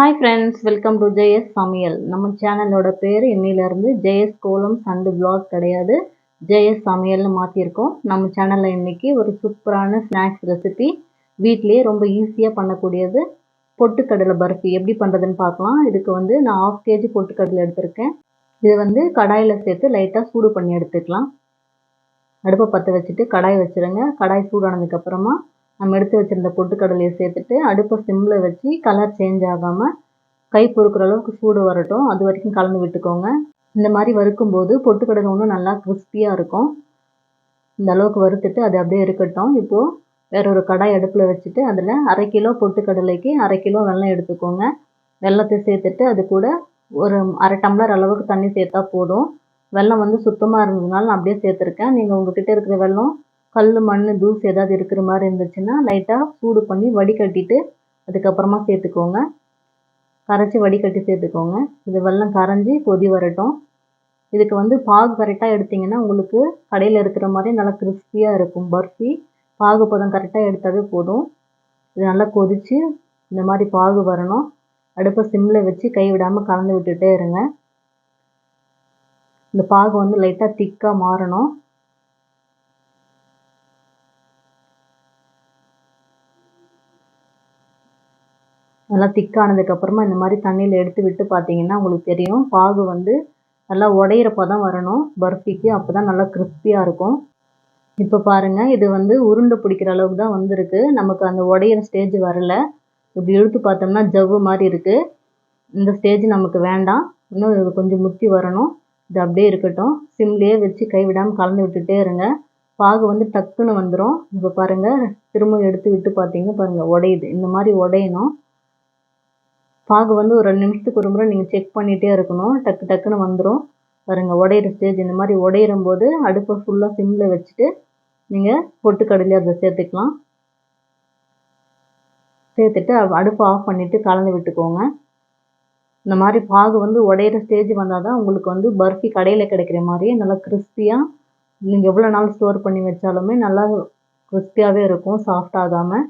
Hi friends welcome to JS Samayal. நம்ம சேனலோட பேர் இன்னிலேருந்து ஜேஎஸ் கோலம் சண்டு பிளாக் கிடையாது. ஜேஎஸ் சமையல்னு மாற்றிருக்கோம் நம்ம சேனலில் இன்றைக்கி ஒரு சூப்பரான ஸ்நாக்ஸ் ரெசிபி வீட்லேயே ரொம்ப ஈஸியாக பண்ணக்கூடியது. பொட்டுக்கடலை பர்ஃபி. எப்படி பண்ணுறதுன்னு பார்க்கலாம். இதுக்கு வந்து நான் ஆஃப் கேஜி பொட்டுக்கடலை எடுத்திருக்கேன். இதை வந்து கடாயில் சேர்த்து லைட்டாக சூடு பண்ணி எடுத்துக்கலாம். அடுப்பை பற்ற வச்சுட்டு கடாய் வச்சுருங்க. கடாய் சூடானதுக்கப்புறமா நம்ம எடுத்து வச்சுருந்த பொட்டுக்கடலையை சேர்த்துட்டு அடுப்பை சிம்மில் வச்சு கலர் சேஞ்ச் ஆகாமல் கை பொறுக்கிற அளவுக்கு சூடு வரட்டும். அது வரைக்கும் கலந்து விட்டுக்கோங்க. இந்த மாதிரி வறுக்கும்போது பொட்டுக்கடலை ஒன்றும் நல்லா கிறிஸ்பியாக இருக்கும். இந்த அளவுக்கு வறுத்துட்டு அது அப்படியே இருக்கட்டும். இப்போது வேற ஒரு கடாய் அடுப்பில் வச்சுட்டு அதில் அரை கிலோ பொட்டுக்கடலைக்கு அரை கிலோ வெல்லம் எடுத்துக்கோங்க. வெள்ளத்தை சேர்த்துட்டு அது கூட ஒரு அரை டம்ளர் அளவுக்கு தண்ணி சேர்த்தா போதும். வெல்லம் வந்து சுத்தமாக இருந்ததுனால நான் அப்படியே சேர்த்துருக்கேன். நீங்கள் உங்ககிட்ட இருக்கிற வெல்லம் கல் மண் தூசு ஏதாவது இருக்கிற மாதிரி இருந்துச்சுன்னா லைட்டாக சூடு பண்ணி வடிகட்டிட்டு அதுக்கப்புறமா சேர்த்துக்கோங்க. கரைச்சி வடிகட்டி சேர்த்துக்கோங்க. இது வெள்ளம் கரைஞ்சி கொதி வரட்டும். இதுக்கு வந்து பாகு கரெக்டாக எடுத்திங்கன்னா உங்களுக்கு கடையில் இருக்கிற மாதிரி நல்லா கிறிஸ்பியாக இருக்கும். பர்ஃபி. பாகு பதம் கரெக்டாக எடுத்தாவே போதும். இது நல்லா கொதித்து இந்த மாதிரி பாகு வரணும். அடுப்பை சிம்மில் வச்சு கை விடாமல் கலந்து விட்டுகிட்டே இருங்க. இந்த பாகு வந்து லைட்டாக திக்காக மாறணும். நல்லா திக்கானதுக்கப்புறமா இந்த மாதிரி தண்ணியில் எடுத்து விட்டு பார்த்தீங்கன்னா உங்களுக்கு தெரியும். பாகு வந்து நல்லா உடையிறப்ப தான் வரணும். பர்ஃபிக்கு அப்போ தான் நல்லா கிறிஸ்பியாக இருக்கும். இப்போ பாருங்கள் இது வந்து உருண்டை பிடிக்கிற அளவுக்கு தான் வந்திருக்கு. நமக்கு அந்த உடையிற ஸ்டேஜ் வரல. இப்படி இழுத்து பார்த்தோம்னா ஜவ்வு மாதிரி இருக்குது இந்த ஸ்டேஜ் நமக்கு வேண்டாம். இன்னும் இது கொஞ்சம் முத்தி வரணும். இது அப்படியே இருக்கட்டும். சிம்லேயே வச்சு கைவிடாமல் கலந்து விட்டுட்டே இருங்க. பாகு வந்து டக்குன்னு வந்துடும் இப்போ பாருங்கள் திரும்ப எடுத்து விட்டு பார்த்தீங்கன்னா பாருங்கள் உடையுது. இந்த மாதிரி உடையணும். பாகு வந்து ஒரு ரெண்டு நிமிஷத்துக்கு ஒரு முறை நீங்கள் செக் பண்ணிகிட்டே இருக்கணும். டக்கு டக்குன்னு வந்துடும் பாருங்கள் உடையிற ஸ்டேஜ் இந்த மாதிரி உடையிறம் போது அடுப்பை ஃபுல்லாக சிம்மில் வச்சுட்டு நீங்கள் பொட்டுக்கடலையே அதை சேர்த்துக்கலாம். சேர்த்துட்டு அடுப்பை ஆஃப் பண்ணிவிட்டு கலந்து விட்டுக்கோங்க. இந்த மாதிரி பாகு வந்து உடையிற ஸ்டேஜ் வந்தால் தான் உங்களுக்கு வந்து பர்ஃபி கடையில் கிடைக்கிற மாதிரியே நல்லா கிறிஸ்பியாக நீங்கள் எவ்வளோ நாள் ஸ்டோர் பண்ணி வச்சாலுமே நல்லா கிறிஸ்பியாகவே இருக்கும் சாஃப்ட் ஆகாமல்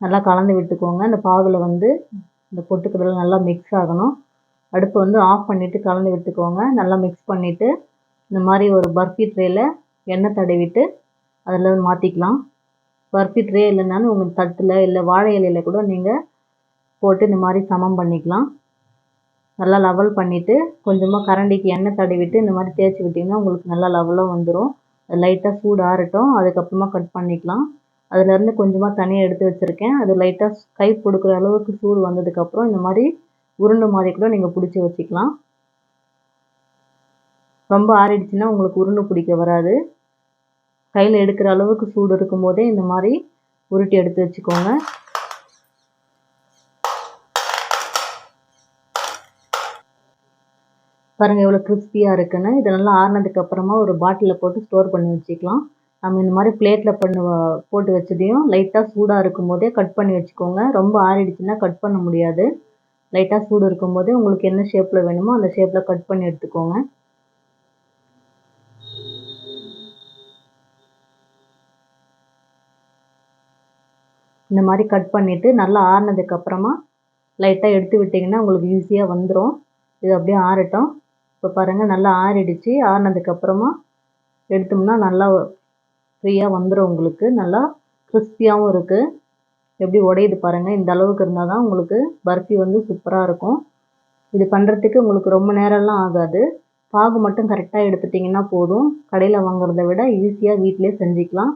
நல்லா கலந்து விட்டுக்கோங்க. இந்த பாகில் வந்து இந்த பொட்டுக்கடலை நல்லா மிக்ஸ் ஆகணும். அடுப்பை வந்து ஆஃப் பண்ணிவிட்டு கலந்து விட்டுக்கோங்க. நல்லா மிக்ஸ் பண்ணிவிட்டு இந்த மாதிரி ஒரு பர்ஃபி ட்ரேயில் எண்ணெய் தடவிட்டு அதில் மாற்றிக்கலாம் பர்ஃபி ட்ரே இல்லைனாலும் உங்கள் தட்டில் இல்லை வாழை இலையில் கூட நீங்கள் போட்டு இந்த மாதிரி சமம் பண்ணிக்கலாம். நல்லா லெவல் பண்ணிவிட்டு கொஞ்சமாக கரண்டிக்கு எண்ணெய் தடவிட்டு இந்த மாதிரி தேய்ச்சி விட்டிங்கன்னா உங்களுக்கு நல்லா லெவலாக வந்துடும் லைட்டாக சூடு ஆறட்டும் அதுக்கப்புறமா கட் பண்ணிக்கலாம். அதுலேருந்து கொஞ்சமாக தனியாக எடுத்து வச்சுருக்கேன். அது லைட்டாக கை கொடுக்குற அளவுக்கு சூடு வந்ததுக்கப்புறம் இந்த மாதிரி உருண்டை மாதிரி கூட நீங்கள் பிடிச்சி வச்சுக்கலாம். ரொம்ப ஆறிடுச்சுன்னா உங்களுக்கு உருண்டை பிடிக்க வராது. கையில் எடுக்கிற அளவுக்கு சூடு இருக்கும்போதே இந்த மாதிரி உருட்டி எடுத்து வச்சுக்கோங்க. பாருங்கள் எவ்வளோ கிறிஸ்பியாக இருக்குன்னு. இதெல்லாம் நல்லா ஒரு பாட்டிலில் போட்டு ஸ்டோர் பண்ணி வச்சுக்கலாம். நம்ம இந்த மாதிரி பிளேட்டில் பண்ண போட்டு வச்சதையும் லைட்டாக சூடாக இருக்கும் போதே கட் பண்ணி வச்சுக்கோங்க. ரொம்ப ஆறிடுச்சுன்னா கட் பண்ண முடியாது. லைட்டாக சூடு இருக்கும் போதே உங்களுக்கு என்ன ஷேப்பில் வேணுமோ அந்த ஷேப்பில் கட் பண்ணி எடுத்துக்கோங்க. இந்த மாதிரி கட் பண்ணிவிட்டு நல்லா ஆறினதுக்கப்புறமா லைட்டாக எடுத்து விட்டிங்கன்னா உங்களுக்கு ஈஸியாக வந்துடும் இது அப்படியே ஆறட்டும். இப்போ பாருங்கள் நல்லா ஆறிடுச்சு. ஆறினதுக்கப்புறமா எடுத்தோம்னா நல்லா ஃப்ரீயாக வந்துடும் உங்களுக்கு. நல்லா கிறிஸ்பியாகவும் இருக்குது எப்படி உடையுது பாருங்கள் இந்த அளவுக்கு இருந்தால் தான் உங்களுக்கு பர்ஃபி வந்து சூப்பராக இருக்கும். இது பண்ணுறதுக்கு உங்களுக்கு ரொம்ப நேரம்லாம் ஆகாது. பாகு மட்டும் கரெக்டாக எடுத்துட்டிங்கன்னா போதும். கடையில் வாங்குறத விட ஈஸியாக வீட்டிலே செஞ்சுக்கலாம்.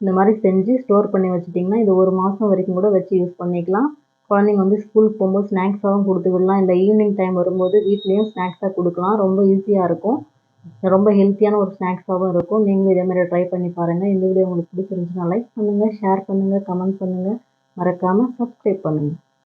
இந்த மாதிரி செஞ்சு ஸ்டோர் பண்ணி வச்சுட்டிங்கன்னா இது ஒரு மாதம் வரைக்கும் கூட வச்சு யூஸ் பண்ணிக்கலாம். குழந்தைங்க வந்து ஸ்கூலுக்கு போகும்போது ஸ்நாக்ஸாகவும் கொடுத்து விடலாம். இல்லை ஈவினிங் டைம் வரும்போது வீட்லேயும் ஸ்நாக்ஸாக கொடுக்கலாம். ரொம்ப ஈஸியாக இருக்கும். ரொம்ப ஹெல்த்தியான ஒரு ஸ்நாக்ஸாகவும் இருக்கும். நீங்களும் இதே மாதிரி ட்ரை பண்ணி பாருங்கள் இந்த வீடியோ உங்களுக்கு பிடிச்சிருந்துச்சுன்னா லைக் பண்ணுங்கள் ஷேர் பண்ணுங்கள் கமெண்ட் பண்ணுங்கள் மறக்காமல் சப்ஸ்கிரைப் பண்ணுங்கள்